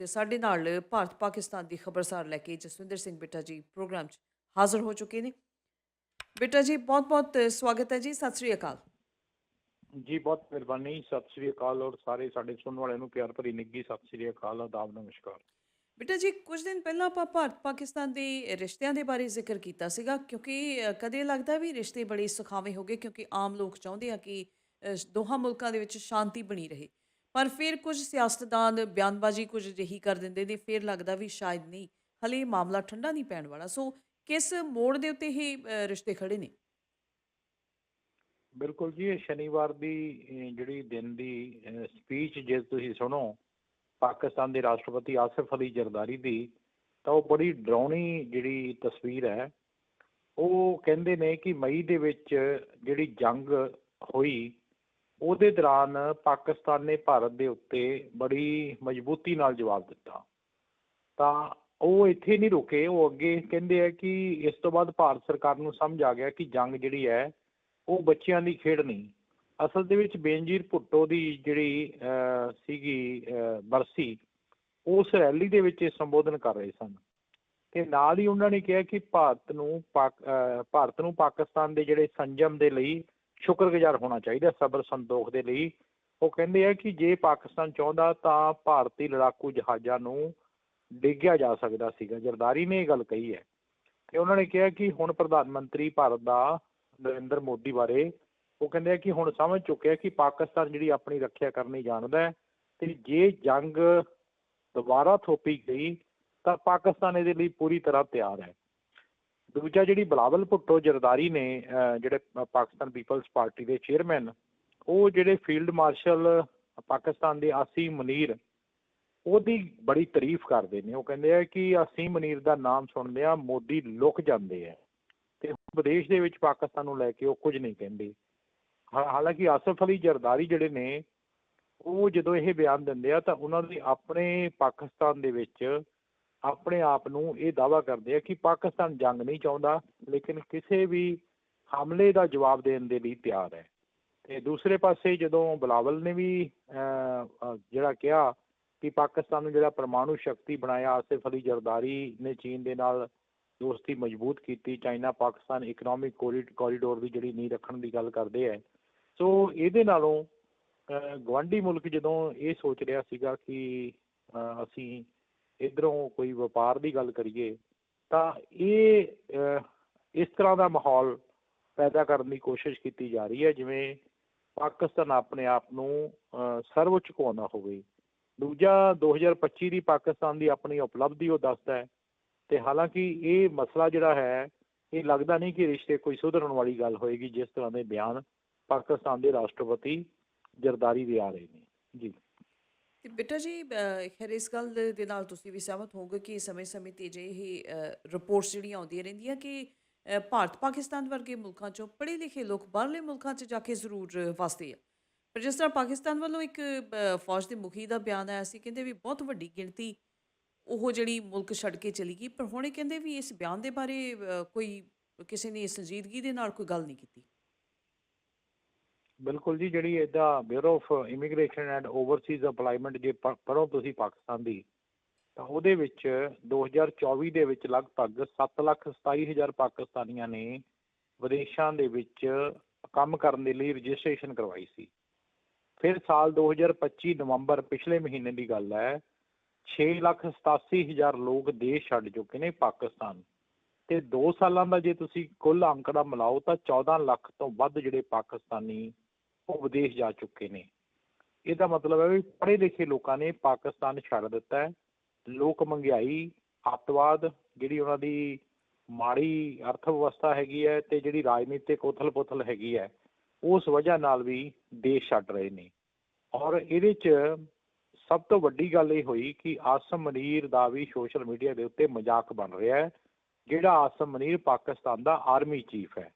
ਤੇ ਸਾਡੇ ਨਾਲ ਭਾਰਤ ਪਾਕਿਸਤਾਨ ਦੀ ਖਬਰਸਾਰ ਲੈ ਕੇ ਜਸਵਿੰਦਰ ਸਿੰਘ ਬਿੱਟਾ ਜੀ ਪ੍ਰੋਗਰਾਮ 'ਚ ਹਾਜ਼ਰ ਹੋ ਚੁੱਕੇ ਨੇ। ਬਿੱਟਾ ਜੀ ਬਹੁਤ-ਬਹੁਤ ਸਵਾਗਤ ਹੈ ਜੀ। ਸਤਿ ਸ੍ਰੀ ਅਕਾਲ। ਜੀ ਬਹੁਤ ਮਿਹਰਬਾਨੀ। ਸਤਿ ਸ੍ਰੀ ਅਕਾਲ ਔਰ ਸਾਰੇ ਸਾਡੇ ਸੁਣਨ ਵਾਲਿਆਂ ਨੂੰ ਪਿਆਰ ਭਰੀ ਨਿੱਘੀ ਸਤਿ ਸ੍ਰੀ ਅਕਾਲ ਆਦਾਬ ਨਮਸਕਾਰ। ਬਿੱਟਾ ਜੀ ਕੁਝ ਦਿਨ ਪਹਿਲਾਂ ਆਪਾਂ ਭਾਰਤ ਪਾਕਿਸਤਾਨ ਦੇ ਰਿਸ਼ਤਿਆਂ ਦੇ ਬਾਰੇ ਜ਼ਿਕਰ ਕੀਤਾ ਸੀਗਾ ਕਿਉਂਕਿ ਕਦੇ ਲੱਗਦਾ ਵੀ ਰਿਸ਼ਤੇ ਬੜੇ ਸੁਖਾਵੇਂ ਹੋ ਗਏ ਕਿਉਂਕਿ ਆਮ ਲੋਕ ਚਾਹੁੰਦੇ ਆ ਕਿ ਦੋਹਾਂ ਮੁਲਕਾਂ ਦੇ ਵਿੱਚ ਸ਼ਾਂਤੀ ਬਣੀ ਰਹੇ। ਪਰ ਫਿਰ ਕੁਝ ਸਿਆਸਤਦਾਨ ਬਿਆਨਬਾਜ਼ੀ ਕੁਝ ਜਿਹੀ ਕਰ ਦਿੰਦੇ ਨੇ, ਫਿਰ ਲੱਗਦਾ ਵੀ ਸ਼ਾਇਦ ਨਹੀਂ, ਹਲੇ ਮਾਮਲਾ ਠੰਡਾ ਨਹੀਂ ਪੈਣ ਵਾਲਾ। ਸੋ ਕਿਸ ਮੋੜ ਦੇ ਉੱਤੇ ਇਹ ਰਿਸ਼ਤੇ ਖੜੇ ਨੇ? ਬਿਲਕੁਲ ਜੀ, ਇਹ ਸ਼ਨੀਵਾਰ ਦੀ ਜਿਹੜੀ ਦਿਨ ਦੀ ਸਪੀਚ ਜੇ ਤੁਸੀਂ ਸੁਣੋ, ਪਾਕਿਸਤਾਨ ਦੇ ਰਾਸ਼ਟਰਪਤੀ ਆਸਿਫ ਅਲੀ ਜ਼ਰਦਾਰੀ ਦੀ, ਤਾਂ ਉਹ ਬੜੀ ਡਰਾਉਣੀ ਜਿਹੜੀ ਤਸਵੀਰ ਹੈ, ਉਹ ਕਹਿੰਦੇ ਨੇ ਕਿ ਮਈ ਦੇ ਵਿੱਚ ਜਿਹੜੀ ਜੰਗ ਹੋਈ ਉਹਦੇ ਦੌਰਾਨ ਪਾਕਿਸਤਾਨ ਨੇ ਭਾਰਤ ਦੇ ਉੱਤੇ ਬੜੀ ਮਜ਼ਬੂਤੀ ਨਾਲ ਜਵਾਬ ਦਿੱਤਾ। ਤਾਂ ਉਹ ਇੱਥੇ ਨਹੀਂ ਰੁਕੇ ਉਹ ਅੱਗੇ ਕਹਿੰਦੇ ਆ ਕਿ ਇਸ ਤੋਂ ਬਾਅਦ ਭਾਰਤ ਸਰਕਾਰ ਨੂੰ ਸਮਝ ਆ ਗਿਆ ਕਿ ਜੰਗ ਜਿਹੜੀ ਹੈ ਉਹ ਬੱਚਿਆਂ ਦੀ ਖੇਡ ਨਹੀਂ। ਅਸਲ ਦੇ ਵਿੱਚ ਬੇਨਜੀਰ ਭੁੱਟੋ ਦੀ ਜਿਹੜੀ ਅਹ, ਸੀਗੀ ਅਹ, ਬਰਸੀ ਉਸ ਰੈਲੀ ਦੇ ਵਿੱਚ ਇਹ ਸੰਬੋਧਨ ਕਰ ਰਹੇ ਸਨ। ਤੇ ਨਾਲ ਹੀ ਉਹਨਾਂ ਨੇ ਕਿਹਾ ਕਿ ਭਾਰਤ ਨੂੰ ਪਾਕ- ਅਹ, ਭਾਰਤ ਨੂੰ ਪਾਕਿਸਤਾਨ ਦੇ ਜਿਹੜੇ ਸੰਜਮ ਦੇ ਲਈ ਸ਼ੁਕਰਗੁਜ਼ਾਰ ਹੋਣਾ ਚਾਹੀਦਾ ਸਬਰ ਸੰਤੋਖ ਦੇ ਲਈ। ਉਹ ਕਹਿੰਦੇ ਆ ਕਿ ਜੇ ਪਾਕਿਸਤਾਨ ਚਾਹੁੰਦਾ ਤਾਂ ਭਾਰਤੀ ਲੜਾਕੂ ਜਹਾਜ਼ਾਂ ਨੂੰ ਡਿੱਗਿਆ ਜਾ ਸਕਦਾ ਸੀਗਾ। ਜਰਦਾਰੀ ਨੇ ਇਹ ਗੱਲ ਕਹੀ ਹੈ। ਤੇ ਉਹਨਾਂ ਨੇ ਕਿਹਾ ਕਿ ਹੁਣ ਪ੍ਰਧਾਨ ਮੰਤਰੀ ਭਾਰਤ ਦਾ ਨਰਿੰਦਰ ਮੋਦੀ ਬਾਰੇ ਉਹ ਕਹਿੰਦੇ ਆ ਕਿ ਹੁਣ ਸਮਝ ਚੁੱਕਿਆ ਕਿ ਪਾਕਿਸਤਾਨ ਜਿਹੜੀ ਆਪਣੀ ਰੱਖਿਆ ਕਰਨੀ ਜਾਣਦਾ ਹੈ ਤੇ ਜੇ ਜੰਗ ਦੁਬਾਰਾ ਥੋਪੀ ਗਈ ਤਾਂ ਪਾਕਿਸਤਾਨ ਇਹਦੇ ਲਈ ਪੂਰੀ ਤਰ੍ਹਾਂ ਤਿਆਰ ਹੈ। ਦੂਜਾ ਜਿਹੜੀ ਬਲਾਵਲ ਭੁੱਟੋ ਜਰਦਾਰੀ ਨੇ ਜਿਹੜੇ ਪਾਕਿਸਤਾਨ ਪੀਪਲਸ ਪਾਰਟੀ ਦੇ ਚੇਅਰਮੈਨ, ਉਹ ਜਿਹੜੇ ਫੀਲਡ ਮਾਰਸ਼ਲ ਪਾਕਿਸਤਾਨ ਦੇ ਆਸੀ ਮਨੀਰ, ਉਹਦੀ ਬੜੀ ਤਾਰੀਫ ਕਰਦੇ ਨੇ। ਉਹ ਕਹਿੰਦੇ ਆ ਕਿ ਆਸੀ ਮਨੀਰ ਦਾ ਨਾਮ ਸੁਣਦੇ ਆ, ਮੋਦੀ ਲੁਕ ਜਾਂਦੇ ਆ। ਤੇ ਵਿਦੇਸ਼ ਦੇ ਵਿੱਚ ਪਾਕਿਸਤਾਨ ਨੂੰ ਲੈ ਕੇ ਉਹ ਕੁਝ ਨਹੀਂ ਕਹਿੰਦੇ। ਹਾਂ- ਹਾਲਾਂਕਿ ਆਸਫ ਅਲੀ ਜਰਦਾਰੀ ਜਿਹੜੇ ਨੇ, ਉਹ ਜਦੋਂ ਇਹ ਬਿਆਨ ਦਿੰਦੇ ਆ ਤਾਂ ਉਹਨਾਂ ਦੇ ਆਪਣੇ ਪਾਕਿਸਤਾਨ ਦੇ ਵਿੱਚ ਆਪਣੇ ਆਪ ਨੂੰ ਇਹ ਦਾਅਵਾ ਕਰਦੇ ਆ ਕਿ ਪਾਕਿਸਤਾਨ ਜੰਗ ਨਹੀਂ ਚਾਹੁੰਦਾ ਲੇਕਿਨ ਕਿਸੇ ਵੀ ਹਮਲੇ ਦਾ ਜਵਾਬ ਦੇਣ ਦੇ ਲਈ ਤਿਆਰ ਹੈ। ਤੇ ਦੂਸਰੇ ਪਾਸੇ ਜਦੋਂ ਬਲਾਵਲ ਨੇ ਵੀ ਜਿਹੜਾ ਕਿਹਾ ਕਿ ਪਾਕਿਸਤਾਨ ਨੂੰ ਜਿਹੜਾ ਪਰਮਾਣੂ ਸ਼ਕਤੀ ਬਣਾਇਆ ਆਸਿਫ ਅਲੀ ਜਰਦਾਰੀ ਨੇ ਚੀਨ ਦੇ ਨਾਲ ਦੋਸਤੀ ਮਜ਼ਬੂਤ ਕੀਤੀ ਚਾਈਨਾ ਪਾਕਿਸਤਾਨ ਇਕਨੋਮਿਕ ਕੋਰੀਡੋਰ ਦੀ ਜਿਹੜੀ ਨੀਂਹ ਰੱਖਣ ਦੀ ਗੱਲ ਕਰਦੇ ਹੈ ਸੋ ਇਹਦੇ ਨਾਲੋਂ ਅਹ, ਗਵਾਂਢੀ ਮੁਲਕ ਜਦੋਂ ਇਹ ਸੋਚ ਰਿਹਾ ਸੀਗਾ ਕਿ ਅਸੀਂ ਇੱਧਰੋਂ ਕੋਈ ਵਪਾਰ ਦੀ ਗੱਲ ਕਰੀਏ, ਤਾਂ ਇਹ ਇਸ ਤਰ੍ਹਾਂ ਦਾ ਮਾਹੌਲ ਪੈਦਾ ਕਰਨ ਦੀ ਕੋਸ਼ਿਸ਼ ਕੀਤੀ ਜਾ ਰਹੀ ਹੈ, ਜਿਵੇਂ ਪਾਕਿਸਤਾਨ ਆਪਣੇ ਆਪ ਨੂੰ ਸਰਵਉੱਚ ਸਰਵ ਝੁਕਾਉਂਦਾ ਹੋਵੇ। ਦੂਜਾ 2025 ਦੀ ਪਾਕਿਸਤਾਨ ਦੀ ਆਪਣੀ ਉਪਲਬਧੀ ਉਹ ਦੱਸਦਾ ਹੈ। ਤੇ ਹਾਲਾਂਕਿ ਇਹ ਮਸਲਾ ਜਿਹੜਾ ਹੈ, ਇਹ ਲੱਗਦਾ ਨਹੀਂ ਕਿ ਰਿਸ਼ਤੇ ਕੋਈ ਸੁਧਰਨ ਵਾਲੀ ਗੱਲ ਹੋਏਗੀ, ਜਿਸ ਤਰ੍ਹਾਂ ਦੇ ਬਿਆਨ ਪਾਕਿਸਤਾਨ ਦੇ ਰਾਸ਼ਟਰਪਤੀ ਜਰਦਾਰੀ ਦੇ ਆ ਰਹੇ ਨੇ। ਜੀ। ਤੇ ਬੇਟਾ ਜੀ ਅ, ਖੈਰ ਇਸ ਗੱਲ ਦੇ ਦੇ ਨਾਲ ਤੁਸੀਂ ਵੀ ਸਹਿਮਤ ਹੋਵੋਗੇ ਕਿ ਸਮੇਂ-ਸਮੇਂ ਤੇ ਅਜਿਹੀ ਰਿਪੋਰਟਸ ਜਿਹੜੀਆਂ ਆਉਂਦੀਆਂ ਰਹਿੰਦੀਆਂ ਕਿ ਅ, ਭਾਰਤ ਪਾਕਿਸਤਾਨ ਵਰਗੇ ਮੁਲਕਾਂ ਚੋਂ ਪੜ੍ਹੇ ਲਿਖੇ ਲੋਕ ਬਾਹਰਲੇ ਮੁਲਕਾਂ 'ਚ ਜਾ ਕੇ ਜ਼ਰੂਰ ਵਸਦੇ ਆ। ਪਰ ਜਿਸ ਤਰ੍ਹਾਂ ਪਾਕਿਸਤਾਨ ਵੱਲੋਂ ਇੱਕ ਅ, ਫੌਜ ਦੇ ਮੁਖੀ ਦਾ ਬਿਆਨ ਆਇਆ ਸੀ ਕਹਿੰਦੇ ਵੀ ਬਹੁਤ ਵੱਡੀ ਗਿਣਤੀ ਉਹ ਜਿਹੜੀ ਮੁਲਕ ਛੱਡ ਕੇ ਚਲੀ ਗਈ ਪਰ ਹੁਣ ਇਹ ਕਹਿੰਦੇ ਵੀ ਇਸ ਬਿਆਨ ਦੇ ਬਾਰੇ ਅ, ਕੋਈ ਕਿਸੇ ਨੇ ਸੰਜੀਦਗੀ ਦੇ ਨਾਲ ਕੋਈ ਗੱਲ ਨਹੀਂ ਕੀਤੀ। ਬਿਲਕੁਲ ਜੀ ਜਿਹੜੀ ਇਹਦਾ bureau of immigration and overseas employment ਜੇ ਪ- ਪੜ੍ਹੋ ਤੁਸੀਂ ਪਾਕਿਸਤਾਨ ਦੀ ਤਾਂ ਉਹਦੇ ਵਿੱਚ 2024 ਦੇ ਵਿੱਚ ਲਗਭਗ 7,27,000 ਪਾਕਿਸਤਾਨੀਆਂ ਨੇ ਵਿਦੇਸ਼ਾਂ ਦੇ ਵਿੱਚ ਕੰਮ ਕਰਨ ਦੇ ਲਈ ਰਜਿਸਟ੍ਰੇਸ਼ਨ ਕਰਵਾਈ ਸੀ। ਫਿਰ ਸਾਲ 2025 ਨਵੰਬਰ ਪਿਛਲੇ ਮਹੀਨੇ ਦੀ ਗੱਲ ਹੈ 6,87,000 ਲੋਕ ਦੇਸ਼ ਛੱਡ ਚੁੱਕੇ ਨੇ ਪਾਕਿਸਤਾਨ। ਤੇ 2 ਸਾਲਾਂ ਦਾ ਜੇ ਤੁਸੀਂ ਕੁੱਲ ਅੰਕੜਾ ਮਿਲਾਓ ਤਾਂ 14 ਲੱਖ ਤੋਂ ਵੱਧ ਜਿਹੜੇ ਪਾਕਿਸਤਾਨੀ ਉਹ ਵਿਦੇਸ਼ ਜਾ ਚੁੱਕੇ ਨੇ। ਇਹਦਾ ਮਤਲਬ ਹੈ ਵੀ ਪੜ੍ਹੇ ਲਿਖੇ ਲੋਕਾਂ ਨੇ ਪਾਕਿਸਤਾਨ ਛੱਡ ਦਿੱਤਾ ਹੈ। ਲੋਕ ਮਹਿੰਗਾਈ ਅੱਤਵਾਦ, ਜਿਹੜੀ ਉਹਨਾਂ ਦੀ ਮਾੜੀ ਅਰਥ ਵਿਵਸਥਾ ਹੈਗੀ ਹੈ ਤੇ ਜਿਹੜੀ ਰਾਜਨੀਤਿਕ ਉਥਲ-ਪੁਥਲ ਹੈਗੀ ਹੈ, ਉਸ ਵਜ੍ਹਾ ਨਾਲ ਵੀ ਦੇਸ਼ ਛੱਡ ਰਹੇ ਨੇ। ਔਰ ਇਹਦੇ 'ਚ ਸਭ ਤੋਂ ਵੱਡੀ ਗੱਲ ਇਹ ਹੋਈ ਕਿ ਆਸਮ ਮਨੀਰ ਦਾ ਵੀ ਸੋਸ਼ਲ ਮੀਡੀਆ ਦੇ ਉੱਤੇ ਮਜ਼ਾਕ ਬਣ ਰਿਹਾ ਹੈ, ਜਿਹੜਾ ਆਸਮ ਮਨੀਰ ਪਾਕਿਸਤਾਨ ਦਾ ਆਰਮੀ ਚੀਫ ਹੈ।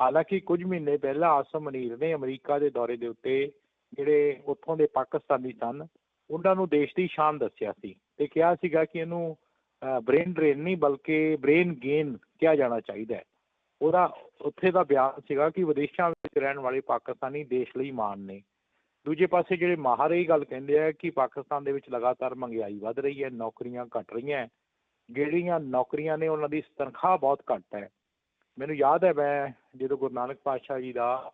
ਹਾਲਾਂਕਿ ਕੁਝ ਮਹੀਨੇ ਪਹਿਲਾਂ ਆਸਮ ਮਨੀਰ ਨੇ ਅਮਰੀਕਾ ਦੇ ਦੌਰੇ ਦੇ ਉੱਤੇ ਜਿਹੜੇ ਉੱਥੋਂ ਦੇ ਪਾਕਿਸਤਾਨੀ ਸਨ, ਉਹਨਾਂ ਨੂੰ ਦੇਸ਼ ਦੀ ਸ਼ਾਨ ਦੱਸਿਆ ਸੀ ਤੇ ਕਿਹਾ ਸੀਗਾ ਕਿ ਇਹਨੂੰ ਬ੍ਰੇਨ ਡਰੇਨ ਨਹੀਂ ਬਲਕਿ ਬ੍ਰੇਨ ਗੇਨ ਕਿਹਾ ਜਾਣਾ ਚਾਹੀਦਾ ਹੈ। ਉਹਦਾ ਉੱਥੇ ਦਾ ਬਿਆਨ ਸੀਗਾ ਕਿ ਵਿਦੇਸ਼ਾਂ ਵਿੱਚ ਰਹਿਣ ਵਾਲੇ ਪਾਕਿਸਤਾਨੀ ਦੇਸ਼ ਲਈ ਮਾਣ ਨੇ। ਦੂਜੇ ਪਾਸੇ ਜਿਹੜੇ ਮਾਹਰ ਇਹ ਗੱਲ ਕਹਿੰਦੇ ਆ ਕਿ ਪਾਕਿਸਤਾਨ ਦੇ ਵਿੱਚ ਲਗਾਤਾਰ ਮਹਿੰਗਾਈ ਵੱਧ ਰਹੀ ਹੈ, ਨੌਕਰੀਆਂ ਘਟ ਰਹੀਆਂ ਜਿਹੜੀਆਂ ਨੌਕਰੀਆਂ ਨੇ ਉਹਨਾਂ ਦੀ ਤਨਖਾਹ ਬਹੁਤ ਘੱਟ ਹੈ। ਮੈਨੂੰ ਯਾਦ ਹੈ ਮੈਂ ਜਦੋਂ ਗੁਰੂ ਨਾਨਕ ਪਾਤਸ਼ਾਹ ਜੀ ਦਾ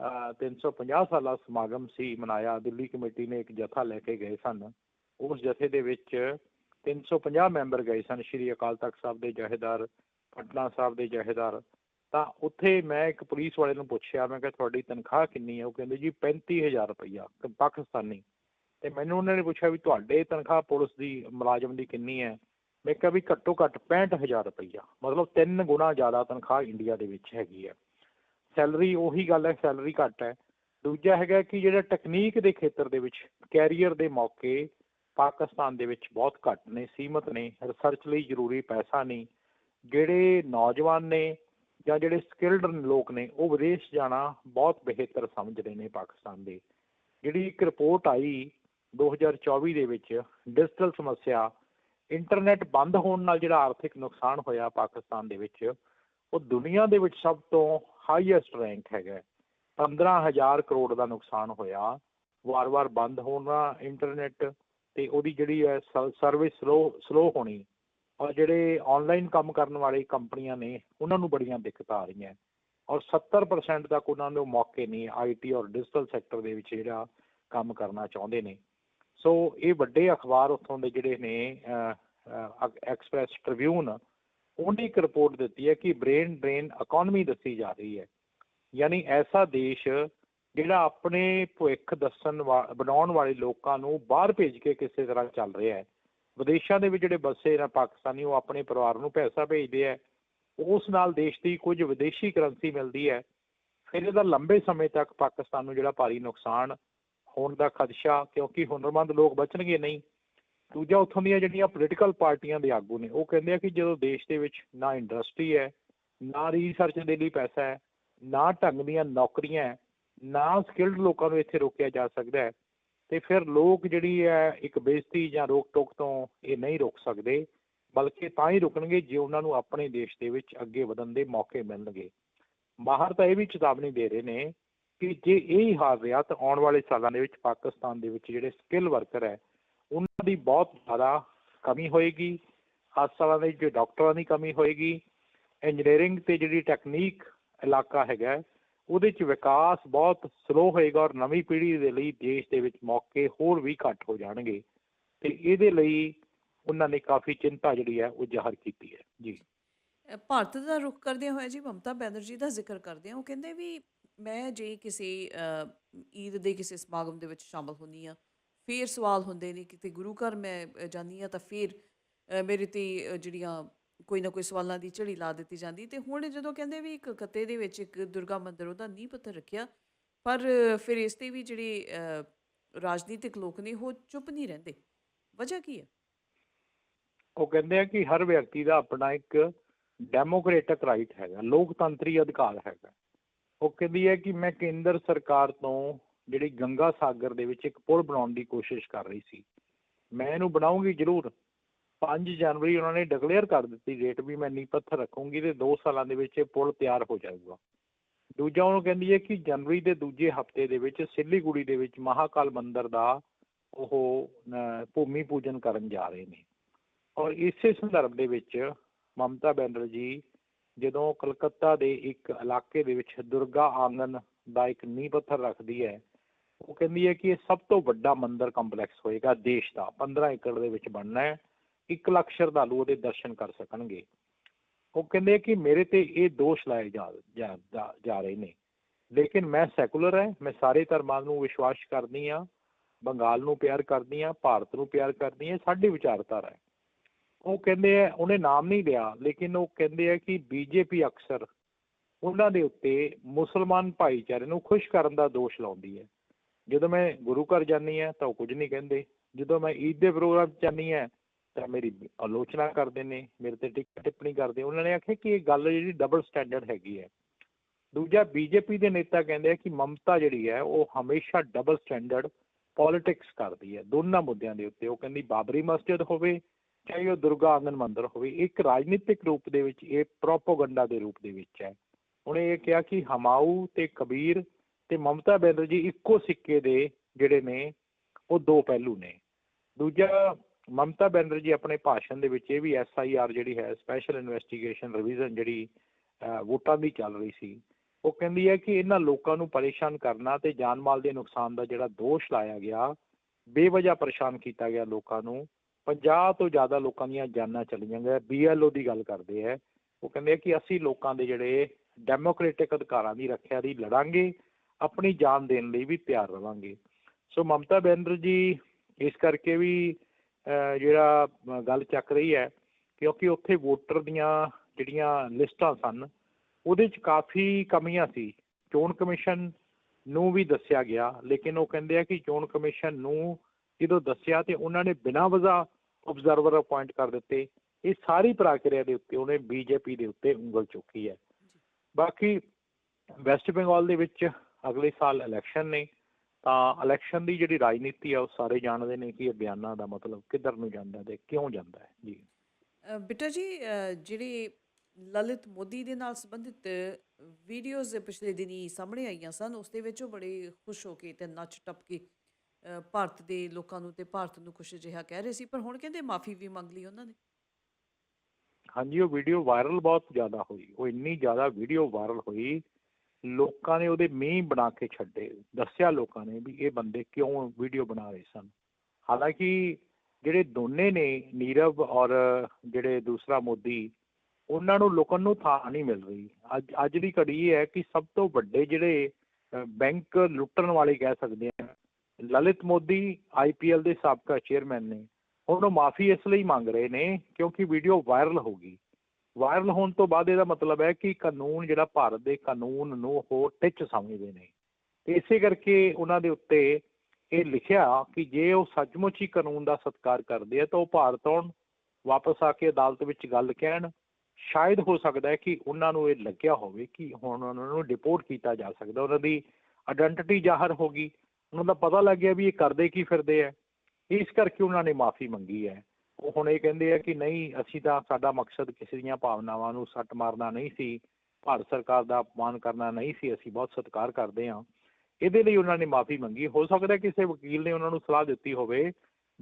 ਅਹ, 350 ਸਾਲਾ ਸਮਾਗਮ ਸੀ ਮਨਾਇਆ ਦਿੱਲੀ ਕਮੇਟੀ ਨੇ ਇੱਕ ਜਥਾ ਲੈ ਕੇ ਗਏ ਸਨ। ਉਸ ਜਥੇ ਦੇ ਵਿੱਚ 350 ਮੈਂਬਰ ਗਏ ਸਨ ਸ਼੍ਰੀ ਅਕਾਲ ਤਖਤ ਸਾਹਿਬ ਦੇ ਜਹੇਦਾਰ ਪਟਨਾ ਸਾਹਿਬ ਦੇ ਜਹੇਦਾਰ। ਤਾਂ ਉੱਥੇ ਮੈਂ ਇੱਕ ਪੁਲਿਸ ਵਾਲੇ ਨੂੰ ਪੁੱਛਿਆ ਮੈਂ ਕਿਹਾ ਤੁਹਾਡੀ ਤਨਖਾਹ ਕਿੰਨੀ ਹੈ? ਉਹ ਕਹਿੰਦੇ ਜੀ 35000 ਰੁਪਈਆ ਪਾਕਿਸਤਾਨੀ। ਤੇ ਮੈਨੂੰ ਉਹਨਾਂ ਨੇ ਪੁੱਛਿਆ ਵੀ ਤੁਹਾਡੇ ਤਨਖਾਹ ਪੁਲਿਸ ਦੀ ਮੁਲਾਜ਼ਮ ਦੀ ਕਿੰਨੀ ਹੈ? ਮੈਂ ਕਿਹਾ ਵੀ ਘੱਟੋ ਘੱਟ 65000 ਰੁਪਈਆ। ਮਤਲਬ ਤਿੰਨ ਗੁਣਾ ਜ਼ਿਆਦਾ ਤਨਖਾਹ ਇੰਡੀਆ ਦੇ ਵਿੱਚ ਹੈਗੀ ਹੈ ਸੈਲਰੀ ਉਹੀ ਗੱਲ ਹੈ, ਸੈਲਰੀ ਘੱਟ ਹੈ। ਦੂਜਾ ਹੈਗਾ ਕਿ ਜਿਹੜਾ ਟੈਕਨੀਕ ਦੇ ਖੇਤਰ ਦੇ ਵਿੱਚ, ਕੈਰੀਅਰ ਦੇ ਮੌਕੇ ਪਾਕਿਸਤਾਨ ਦੇ ਵਿੱਚ ਬਹੁਤ ਘੱਟ ਨੇ, ਸੀਮਤ ਨੇ ਰਿਸਰਚ ਲਈ ਜ਼ਰੂਰੀ ਪੈਸਾ ਨਹੀਂ। ਜਿਹੜੇ ਨੌਜਵਾਨ ਨੇ ਜਾਂ ਜਿਹੜੇ ਸਕਿਲਡ ਲੋਕ ਨੇ, ਉਹ ਵਿਦੇਸ਼ ਜਾਣਾ ਬਹੁਤ ਬਿਹਤਰ ਸਮਝਦੇ ਨੇ ਪਾਕਿਸਤਾਨ ਦੇ। ਜਿਹੜੀ ਇੱਕ ਰਿਪੋਰਟ ਆਈ 2024 ਦੇ ਵਿੱਚ ਡਿਜੀਟਲ ਸਮੱਸਿਆ ਇੰਟਰਨੈਟ ਬੰਦ ਹੋਣ ਨਾਲ ਜਿਹੜਾ ਆਰਥਿਕ ਨੁਕਸਾਨ ਹੋਇਆ ਪਾਕਿਸਤਾਨ ਦੇ ਵਿੱਚ, ਉਹ ਦੁਨੀਆ ਦੇ ਵਿੱਚ ਸਭ ਤੋਂ ਹਾਈਐਸਟ ਰੈਂਕ ਹੈਗਾ 15000 ਕਰੋੜ ਦਾ ਨੁਕਸਾਨ ਹੋਇਆ। ਵਾਰ-ਵਾਰ ਬੰਦ ਹੋਣਾ ਇੰਟਰਨੈਟ ਤੇ ਉਹਦੀ ਜਿਹੜੀ ਹੈ ਸਰਵਿਸ ਸਲੋ ਸਲੋ ਹੋਣੀ, ਔਰ ਜਿਹੜੇ ਆਨਲਾਈਨ ਕੰਮ ਕਰਨ ਵਾਲੇ ਕੰਪਨੀਆਂ ਨੇ, ਉਹਨਾਂ ਨੂੰ ਬੜੀਆਂ ਦਿੱਕਤਾਂ ਆ ਰਹੀਆਂ। ਔਰ 70% ਤੱਕ ਉਹਨਾਂ ਨੂੰ ਮੌਕੇ ਨਹੀਂ ਆਈਟੀ ਔਰ ਡਿਜੀਟਲ ਸੈਕਟਰ ਦੇ ਵਿੱਚ ਜਿਹੜਾ ਕੰਮ ਕਰਨਾ ਚਾਹੁੰਦੇ ਨੇ। ਸੋ ਇਹ ਵੱਡੇ ਅਖਬਾਰ ਉੱਥੋਂ ਦੇ ਜਿਹੜੇ ਨੇ ਐਕਸਪ੍ਰੈਸ ਟ੍ਰਿਬਿਊਨ ਉਹਨੇ ਇੱਕ ਰਿਪੋਰਟ ਦਿੱਤੀ ਹੈ ਕਿ ਬ੍ਰੇਨ ਡਰੇਨ ਇਕਨੋਮੀ ਦੱਸੀ ਜਾ ਰਹੀ ਹੈ। ਯਾਨੀ ਐਸਾ ਦੇਸ਼ ਜਿਹੜਾ ਆਪਣੇ ਭਵਿੱਖ ਦੱਸਣ ਵਾ- ਬਣਾਉਣ ਵਾਲੇ ਲੋਕਾਂ ਨੂੰ ਬਾਹਰ ਭੇਜ ਕੇ ਕਿਸੇ ਤਰ੍ਹਾਂ ਚੱਲ ਰਿਹਾ ਹੈ। ਵਿਦੇਸ਼ਾਂ ਦੇ ਵਿੱਚ ਜਿਹੜੇ ਬੱਸੇ ਨੇ ਪਾਕਿਸਤਾਨੀ, ਉਹ ਆਪਣੇ ਪਰਿਵਾਰ ਨੂੰ ਪੈਸਾ ਭੇਜਦੇ ਆ ਉਸ ਨਾਲ ਦੇਸ਼ ਦੀ ਕੁਝ ਵਿਦੇਸ਼ੀ ਕਰੰਸੀ ਮਿਲਦੀ ਹੈ। ਫਿਰ ਇਹਦਾ ਲੰਬੇ ਸਮੇਂ ਤੱਕ ਪਾਕਿਸਤਾਨ ਨੂੰ ਜਿਹੜਾ ਭਾਰੀ ਨੁਕਸਾਨ ਹੋਣ ਦਾ ਖਦਸ਼ਾ, ਕਿਉਂਕਿ ਹੁਨਰਮੰਦ ਲੋਕ ਬਚਣਗੇ ਨਹੀਂ। ਦੂਜਾ ਉੱਥੋਂ ਦੀਆਂ ਜਿਹੜੀਆਂ ਪੋਲੀਟੀਕਲ ਪਾਰਟੀਆਂ ਦੇ ਆਗੂ ਨੇ, ਉਹ ਕਹਿੰਦੇ ਆ ਕਿ ਜਦੋਂ ਦੇਸ਼ ਦੇ ਵਿੱਚ ਨਾ ਇੰਡਸਟਰੀ ਹੈ, ਨਾ ਰਿਸਰਚ ਦੇ ਲਈ ਪੈਸਾ ਹੈ, ਨਾ ਢੰਗ ਦੀਆਂ ਨੌਕਰੀਆਂ ਹੈ, ਨਾ ਸਕਿਲਡ ਲੋਕਾਂ ਨੂੰ ਇੱਥੇ ਰੋਕਿਆ ਜਾ ਸਕਦਾ ਹੈ, ਤੇ ਫਿਰ ਲੋਕ ਜਿਹੜੀ ਹੈ ਇੱਕ ਬੇਇੱਜ਼ਤੀ ਜਾਂ ਰੋਕ ਟੋਕ ਤੋਂ ਇਹ ਨਹੀਂ ਰੋਕ ਸਕਦੇ, ਬਲਕਿ ਤਾਂ ਹੀ ਰੁਕਣਗੇ ਜੇ ਉਹਨਾਂ ਨੂੰ ਆਪਣੇ ਦੇਸ਼ ਦੇ ਵਿੱਚ ਅੱਗੇ ਵਧਣ ਦੇ ਮੌਕੇ ਮਿਲਣਗੇ। ਬਾਹਰ ਤਾਂ ਇਹ ਵੀ ਚੇਤਾਵਨੀ ਦੇ ਰਹੇ ਨੇ ਕਿ ਜੇ ਇਹ ਹੀ ਹਾਲ ਰਿਹਾ ਤਾਂ ਆਉਣ ਵਾਲੇ ਸਾਲਾਂ ਦੇ ਵਿੱਚ ਪਾਕਿਸਤਾਨ ਦੇ ਵਿੱਚ ਜਿਹੜੇ ਸਕਿੱਲ ਵਰਕਰ ਹੈ, ਉਹਨਾਂ ਦੀ ਬਹੁਤ ਜ਼ਿਆਦਾ ਕਮੀ ਹੋਏਗੀ। ਹਸਪਤਾਲਾਂ ਦੇ ਵਿੱਚ ਡਾਕਟਰਾਂ ਦੀ ਕਮੀ ਹੋਏਗੀ ਇੰਜੀਨੀਅਰਿੰਗ ਤੇ ਜਿਹੜੀ ਟੈਕਨੀਕ ਇਲਾਕਾ ਹੈਗਾ, ਉਹਦੇ ਚ ਵਿਕਾਸ ਬਹੁਤ ਸਲੋ ਹੋਏਗਾ ਔਰ ਨਵੀਂ ਪੀੜ੍ਹੀ ਦੇ ਲਈ ਦੇਸ਼ ਦੇ ਵਿੱਚ ਮੌਕੇ ਹੋਰ ਵੀ ਘੱਟ ਹੋ ਜਾਣਗੇ। ਤੇ ਇਹਦੇ ਲਈ ਉਹਨਾਂ ਨੇ ਕਾਫੀ ਚਿੰਤਾ ਜਿਹੜੀ ਹੈ, ਉਹ ਜ਼ਾਹਰ ਕੀਤੀ ਹੈ। ਜੀ। ਭਾਰਤ ਦਾ ਰੁਖ ਕਰਦੇ ਹੋਏ ਜੀ ਮਮਤਾ ਬੈਨਰਜੀ ਦਾ ਜ਼ਿਕਰ ਕਰਦੇ ਆ ਉਹ ਕਹਿੰਦੇ ਵੀ ਮੈਂ ਜੇ ਕਿਸੇ ਅ, ਈਦ ਦੇ ਕਿਸੇ ਸਮਾਗਮ ਦੇ ਵਿੱਚ ਸ਼ਾਮਲ ਹੁੰਦੀ ਆ ਫੇਰ ਸਵਾਲ ਹੁੰਦੇ ਨੇ ਕਿਤੇ ਗੁਰੂ ਘਰ ਮੈਂ ਅ, ਜਾਂਦੀ ਆ ਤਾਂ ਫੇਰ ਅ, ਮੇਰੇ ਤੇ ਅ, ਜਿਹੜੀਆਂ ਕੋਈ ਨਾ ਕੋਈ ਸਵਾਲਾਂ ਦੀ ਝੜੀ ਲਾ ਦਿੱਤੀ ਜਾਂਦੀ। ਤੇ ਹੁਣ ਜਦੋਂ ਕਹਿੰਦੇ ਵੀ ਇੱਕ ਦੇ ਵਿੱਚ ਇੱਕ ਦੁਰਗਾ ਮੰਦਿਰ ਉਹਦਾ ਨੀਂਹ ਪੱਥਰ ਰੱਖਿਆ ਪਰ ਅ, ਫਿਰ ਇਸ ਤੇ ਵੀ ਜਿਹੜੇ ਅ, ਰਾਜਨੀਤਿਕ ਲੋਕ ਨੇ ਉਹ ਚੁੱਪ ਨਹੀਂ ਰਹਿੰਦੇ। ਵਜ੍ਹਾ ਕੀ ਹੈ? ਉਹ ਕਹਿੰਦੇ ਆ ਕਿ ਹਰ ਵਿਅਕਤੀ ਦਾ ਆਪਣਾ ਇੱਕ ਡੈਮੋਕ੍ਰੇਟਿਕ ਰਾਈਟ ਹੈਗਾ ਲੋਕਤੰਤਰੀ ਅਧਿਕਾਰ ਹੈਗਾ। ਉਹ ਕਹਿੰਦੀ ਹੈ ਕਿ ਮੈਂ ਕੇਂਦਰ ਸਰਕਾਰ ਤੋਂ ਜਿਹੜੀ ਗੰਗਾ ਸਾਗਰ ਦੇ ਵਿੱਚ ਇੱਕ ਪੁਲ ਬਣਾਉਣ ਦੀ ਕੋਸ਼ਿਸ਼ ਕਰ ਰਹੀ ਸੀ। ਮੈਂ ਇਹਨੂੰ ਬਣਾਉਂਗੀ ਜ਼ਰੂਰ। 5 ਜਨਵਰੀ ਉਹਨਾਂ ਨੇ ਡਿਕਲੇਅਰ ਕਰ ਦਿੱਤੀ ਡੇਟ ਵੀ ਮੈਂ ਨੀਂਹ ਪੱਥਰ ਰੱਖੂੰਗੀ ਤੇ 2 ਸਾਲਾਂ ਦੇ ਵਿੱਚ ਇਹ ਪੁਲ ਤਿਆਰ ਹੋ ਜਾਊਗਾ। ਦੂਜਾ ਉਹਨੂੰ ਕਹਿੰਦੀ ਹੈ ਕਿ ਜਨਵਰੀ ਦੇ ਦੂਜੇ ਹਫ਼ਤੇ ਦੇ ਵਿੱਚ ਸਿੱਲੀਗੁੜੀ ਦੇ ਵਿੱਚ ਮਹਾਕਾਲ ਮੰਦਿਰ ਦਾ ਉਹ ਭੂਮੀ ਪੂਜਨ ਕਰਨ ਜਾ ਰਹੇ ਨੇ। ਔਰ ਇਸੇ ਸੰਦਰਭ ਦੇ ਵਿੱਚ ਮਮਤਾ ਬੈਨਰਜੀ ਜਦੋਂ ਕਲਕੱਤਾ ਦੇ ਇੱਕ ਇਲਾਕੇ ਦੇ ਵਿੱਚ ਦੁਰਗਾ ਆਂਗਨ ਦਾ ਇੱਕ ਨੀਂਹ ਪੱਥਰ ਰੱਖਦੀ ਹੈ, ਉਹ ਕਹਿੰਦੀ ਹੈ ਕਿ ਇਹ ਸਭ ਤੋਂ ਵੱਡਾ ਮੰਦਿਰ ਕੰਪਲੈਕਸ ਹੋਏਗਾ ਦੇਸ਼ ਦਾ 15 ਏਕੜ ਦੇ ਵਿੱਚ ਬਣਨਾ ਹੈ 1 ਲੱਖ ਸ਼ਰਧਾਲੂ ਉਹਦੇ ਦਰਸ਼ਨ ਕਰ ਸਕਣਗੇ। ਉਹ ਕਹਿੰਦੇ ਕਿ ਮੇਰੇ ਤੇ ਇਹ ਦੋਸ਼ ਲਾਏ ਜਾ, ਜਾ- ਰਹੇ ਨੇ। ਲੇਕਿਨ ਮੈਂ ਸੈਕੂਲਰ ਹੈ, ਮੈਂ ਸਾਰੇ ਧਰਮਾਂ ਨੂੰ ਵਿਸ਼ਵਾਸ ਕਰਦੀ ਆ ਬੰਗਾਲ ਨੂੰ ਪਿਆਰ ਕਰਦੀ ਆ ਭਾਰਤ ਨੂੰ ਪਿਆਰ ਕਰਦੀ ਆ ਸਾਡੀ ਵਿਚਾਰਧਾਰਾ ਹੈ। ਉਹ ਕਹਿੰਦੇ ਆ, ਉਹਨੇ ਨਾਮ ਨਹੀਂ ਲਿਆ, ਲੇਕਿਨ ਉਹ ਕਹਿੰਦੇ ਆ ਕਿ ਬੀਜੇਪੀ ਅਕਸਰ ਉਹਨਾਂ ਦੇ ਉੱਤੇ ਮੁਸਲਮਾਨ ਭਾਈਚਾਰੇ ਨੂੰ ਖੁਸ਼ ਕਰਨ ਦਾ ਦੋਸ਼ ਲਾਉਂਦੀ ਹੈ। ਜਦੋਂ ਮੈਂ ਗੁਰੂ ਘਰ ਜਾਂਦੀ ਆ ਤਾਂ ਉਹ ਕੁਝ ਨਹੀਂ ਕਹਿੰਦੇ। ਜਦੋਂ ਮੈਂ ਈਦ ਦੇ ਪ੍ਰੋਗਰਾਮ 'ਚ ਜਾਂਦੀ ਆ ਤਾਂ ਮੇਰੀ ਆਲੋਚਨਾ ਕਰਦੇ ਨੇ, ਮੇਰੇ ਤੇ ਟਿੱਪਣੀ ਟਿੱਪਣੀ ਕਰਦੇ ਉਹਨਾਂ ਨੇ ਆਖਿਆ ਕਿ ਇਹ ਗੱਲ ਜਿਹੜੀ ਡਬਲ ਸਟੈਂਡਰਡ ਹੈਗੀ ਹੈ। ਦੂਜਾ ਬੀਜੇਪੀ ਦੇ ਨੇਤਾ ਕਹਿੰਦੇ ਆ ਕਿ ਮਮਤਾ ਜਿਹੜੀ ਹੈ ਉਹ ਹਮੇਸ਼ਾ ਡਬਲ ਸਟੈਂਡਰਡ ਪੋਲਿਟਿਕਸ ਕਰਦੀ ਹੈ। ਦੋਨਾਂ ਮੁੱਦਿਆਂ ਦੇ ਉੱਤੇ ਉਹ ਕਹਿੰਦੀ ਬਾਬਰੀ ਮਸਜਿਦ ਹੋਵੇ ਚਾਹੇ ਉਹ ਦੁਰਗਾ ਆਂਗਨ ਮੰਦਰ ਹੋਵੇ ਇੱਕ ਰਾਜਨੀਤਿਕ ਰੂਪ ਦੇ ਵਿੱਚ, ਇਹ ਪ੍ਰੋਪੋਗੰਡਾ ਦੇ ਰੂਪ ਦੇ ਵਿੱਚ ਹੈ। ਉਹਨੇ ਇਹ ਕਿਹਾ ਕਿ ਹਮਾਊ ਤੇ ਕਬੀਰ ਤੇ ਮਮਤਾ ਬੈਨਰਜੀ ਇੱਕੋ ਸਿੱਕੇ ਦੇ ਜਿਹੜੇ ਨੇ, ਉਹ ਦੋ ਪਹਿਲੂ ਨੇ। ਦੂਜਾ, ਮਮਤਾ ਬੈਨਰਜੀ ਆਪਣੇ ਭਾਸ਼ਣ ਦੇ ਵਿੱਚ ਇਹ ਵੀ ਐਸਆਈਆਰ ਜਿਹੜੀ ਹੈ ਸਪੈਸ਼ਲ ਇਨਵੈਸਟੀਗੇਸ਼ਨ ਰਿਵੀਜ਼ਨ ਜਿਹੜੀ ਵੋਟਾਂ ਦੀ ਚੱਲ ਰਹੀ ਸੀ, ਉਹ ਕਹਿੰਦੀ ਹੈ ਕਿ ਇਹਨਾਂ ਲੋਕਾਂ ਨੂੰ ਪਰੇਸ਼ਾਨ ਕਰਨਾ ਤੇ ਜਾਨ ਮਾਲ ਦੇ ਨੁਕਸਾਨ ਦਾ ਜਿਹੜਾ ਦੋਸ਼ ਲਾਇਆ ਗਿਆ, ਬੇਵਜ੍ਹਾ ਪਰੇਸ਼ਾਨ ਕੀਤਾ ਗਿਆ ਲੋਕਾਂ ਨੂੰ 50 ਤੋਂ ਜ਼ਿਆਦਾ ਲੋਕਾਂ ਦੀਆਂ ਜਾਨਾਂ ਚਲੀਆਂ ਗਈਆਂ। ਬੀਐਲਓ ਦੀ ਗੱਲ ਕਰਦੇ ਹੈ ਉਹ ਕਹਿੰਦੇ ਕਿ ਅਸੀਂ ਲੋਕਾਂ ਦੇ ਜਿਹੜੇ ਡੈਮੋਕ੍ਰੈਟਿਕ ਅਧਿਕਾਰਾਂ ਦੀ ਰੱਖਿਆ ਲਈ ਲੜਾਂਗੇ, ਆਪਣੀ ਜਾਨ ਦੇਣ ਲਈ ਵੀ ਤਿਆਰ ਰਵਾਂਗੇ। ਸੋ ਮਮਤਾ ਬੈਨਰਜੀ, ਇਸ ਕਰਕੇ ਵੀ ਜਿਹੜਾ ਗੱਲ ਚੱਕ ਰਹੀ ਹੈ ਕਿਉਂਕਿ ਉੱਥੇ ਵੋਟਰ ਦੀਆਂ ਜਿਹੜੀਆਂ ਲਿਸਟਾਂ ਸਨ, ਉਹਦੇ 'ਚ ਕਾਫੀ ਕਮੀਆਂ ਸੀ। ਚੋਣ ਕਮਿਸ਼ਨ ਨੂੰ ਵੀ ਦੱਸਿਆ ਗਿਆ, ਲੇਕਿਨ ਉਹ ਕਹਿੰਦੇ ਆ ਕਿ ਚੋਣ ਕਮਿਸ਼ਨ ਨੂੰ ਜਦੋਂ ਦੱਸਿਆ ਤੇ ਉਹਨਾਂ ਨੇ ਬਿਨਾਂ ਵਜ੍ਹਾ ਆਬਜ਼ਰਵਰ ਅਪਾਇੰਟ ਕਰ ਦਿੱਤੇ। ਇਹ ਸਾਰੀ ਪ੍ਰਕਿਰਿਆ ਦੇ ਉੱਤੇ ਉਹਨੇ ਬੀਜੇਪੀ ਦੇ ਉੱਤੇ ਉਂਗਲ ਚੁੱਕੀ ਹੈ। ਬਾਕੀ ਵੈਸਟ ਬੰਗਾਲ ਦੇ ਵਿੱਚ ਅਗਲੇ ਸਾਲ ਇਲੈਕਸ਼ਨ ਨੇ ਤਾਂ ਇਲੈਕਸ਼ਨ ਦੀ ਜਿਹੜੀ ਰਾਜਨੀਤੀ ਆ ਉਹ ਸਾਰੇ ਜਾਣਦੇ ਨੇ ਕਿ ਇਹ ਬਿਆਨਾਂ ਦਾ ਮਤਲਬ ਕਿੱਧਰ ਨੂੰ ਜਾਂਦਾ ਤੇ ਕਿਉਂ ਜਾਂਦਾ ਹੈ। ਜੀ। ਅ, ਜੀ ਅ, ਲਲਿਤ ਮੋਦੀ ਦੇ ਨਾਲ ਸੰਬੰਧਿਤ ਵੀਡੀਓਜ਼ ਪਿਛਲੇ ਦਿਨੀ ਸਾਹਮਣੇ ਆਈਆਂ ਸਨ ਉਸ ਦੇ ਵਿੱਚ ਉਹ ਬੜੇ ਖੁਸ਼ ਹੋ ਕੇ ਤੇ ਨੱਚ ਟੱਪ ਕੇ ਭਾਰਤ ਦੇ ਲੋਕਾਂ ਨੂੰ ਤੇ ਭਾਰਤ ਨੂੰ ਕੁਛ ਅਜਿਹਾ ਕਹਿ ਰਹੇ ਸੀ, ਪਰ ਹੁਣ ਕਹਿੰਦੇ ਮਾਫੀ ਵੀ ਮੰਗ ਲਈ ਉਹਨਾਂ ਨੇ। ਹਾਂਜੀ, ਉਹ ਵੀਡੀਓ ਵਾਇਰਲ ਬਹੁਤ ਜ਼ਿਆਦਾ ਹੋਈ। ਉਹ ਇੰਨੀ ਜ਼ਿਆਦਾ ਵੀਡੀਓ ਵਾਇਰਲ ਹੋਈ, ਲੋਕਾਂ ਨੇ ਉਹਦੇ ਮੀਂਹ ਬਣਾ ਕੇ ਛੱਡੇ। ਦੱਸਿਆ ਲੋਕਾਂ ਨੇ ਵੀ ਇਹ ਬੰਦੇ ਕਿਉਂ ਵੀਡੀਓ ਬਣਾ ਰਹੇ ਸਨ। ਹਾਲਾਂਕਿ ਜਿਹੜੇ ਦੋਨੇ ਨੇ, ਨੀਰਵ ਔਰ ਜਿਹੜੇ ਦੂਸਰਾ ਮੋਦੀ, ਉਹਨਾਂ ਨੂੰ ਲੋਕਾਂ ਨੂੰ ਥਾਂ ਨਹੀਂ ਮਿਲ ਰਹੀ। ਅੱਜ ਅੱਜ ਦੀ ਘੜੀ ਇਹ ਹੈ ਕਿ ਸਭ ਤੋਂ ਵੱਡੇ ਜਿਹੜੇ ਬੈਂਕ ਲੁੱਟਣ ਵਾਲੇ ਕਹਿ ਸਕਦੇ ਆ ਲਲਿਤ ਮੋਦੀ ਆਈਪੀਐਲ ਦੇ ਸਾਬਕਾ ਚੇਅਰਮੈਨ ਨੇ। ਹੁਣ ਉਹ ਮਾਫੀ ਇਸ ਲਈ ਮੰਗ ਰਹੇ ਨੇ ਕਿਉਂਕਿ ਵੀਡੀਓ ਵਾਇਰਲ ਹੋ ਗਈ। ਵਾਇਰਲ ਹੋਣ ਤੋਂ ਬਾਅਦ ਇਹਦਾ ਮਤਲਬ ਹੈ ਕਿ ਕਾਨੂੰਨ, ਜਿਹੜਾ ਭਾਰਤ ਦੇ ਕਾਨੂੰਨ ਨੂੰ ਉਹ ਟਿੱਚ ਸਮਝਦੇ ਨੇ। ਤੇ ਇਸੇ ਕਰਕੇ ਉਹਨਾਂ ਦੇ ਉੱਤੇ ਇਹ ਲਿਖਿਆ ਕਿ ਜੇ ਉਹ ਸੱਚਮੁੱਚ ਹੀ ਕਾਨੂੰਨ ਦਾ ਸਤਿਕਾਰ ਕਰਦੇ ਆ ਤਾਂ ਉਹ ਭਾਰਤ ਆਉਣ, ਵਾਪਸ ਆ ਕੇ ਅਦਾਲਤ ਵਿੱਚ ਗੱਲ ਕਹਿਣ। ਸ਼ਾਇਦ ਹੋ ਸਕਦਾ ਹੈ ਕਿ ਉਹਨਾਂ ਨੂੰ ਇਹ ਲੱਗਿਆ ਹੋਵੇ ਕਿ ਹੁਣ ਉਹਨਾਂ ਨੂੰ ਡਿਪੋਰਟ ਕੀਤਾ ਜਾ ਸਕਦਾ। ਉਹਨਾਂ ਦੀ ਆਇਡੈਂਟੀਟੀ ਜ਼ਾਹਰ ਹੋ ਗਈ। ਉਹਨਾਂ ਦਾ ਪਤਾ ਲੱਗ ਗਿਆ ਵੀ ਇਹ ਕਰਦੇ ਕੀ ਫਿਰਦੇ ਆ। ਇਸ ਕਰਕੇ ਉਹਨਾਂ ਨੇ ਮਾਫੀ ਮੰਗੀ ਹੈ। ਉਹ ਹੁਣ ਇਹ ਕਹਿੰਦੇ ਆ ਕਿ ਨਹੀਂ, ਅਸੀਂ ਤਾਂ ਸਾਡਾ ਮਕਸਦ ਕਿਸੇ ਦੀਆਂ ਭਾਵਨਾਵਾਂ ਨੂੰ ਸੱਟ ਮਾਰਨਾ ਨਹੀਂ ਸੀ। ਭਾਰਤ ਸਰਕਾਰ ਦਾ ਅਪਮਾਨ ਕਰਨਾ ਨਹੀਂ ਸੀ। ਅਸੀਂ ਬਹੁਤ ਸਤਿਕਾਰ ਕਰਦੇ ਹਾਂ। ਇਹਦੇ ਲਈ ਉਹਨਾਂ ਨੇ ਮਾਫੀ ਮੰਗੀ। ਹੋ ਸਕਦਾ ਕਿਸੇ ਵਕੀਲ ਨੇ ਉਹਨਾਂ ਨੂੰ ਸਲਾਹ ਦਿੱਤੀ ਹੋਵੇ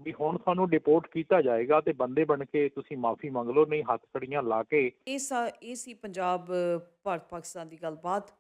ਵੀ ਹੁਣ ਤੁਹਾਨੂੰ ਡਿਪੋਰਟ ਕੀਤਾ ਜਾਏਗਾ ਤੇ ਬੰਦੇ ਬਣ ਕੇ ਤੁਸੀਂ ਮਾਫੀ ਮੰਗ ਲਓ, ਨਹੀਂ ਹੱਥ ਖੜੀਆਂ ਲਾ ਕੇ। ਇਹ ਸਾ, ਇਹ ਸੀ ਪੰਜਾਬ ਭਾਰਤ ਪਾਕਿਸਤਾਨ ਦੀ ਗੱਲਬਾਤ।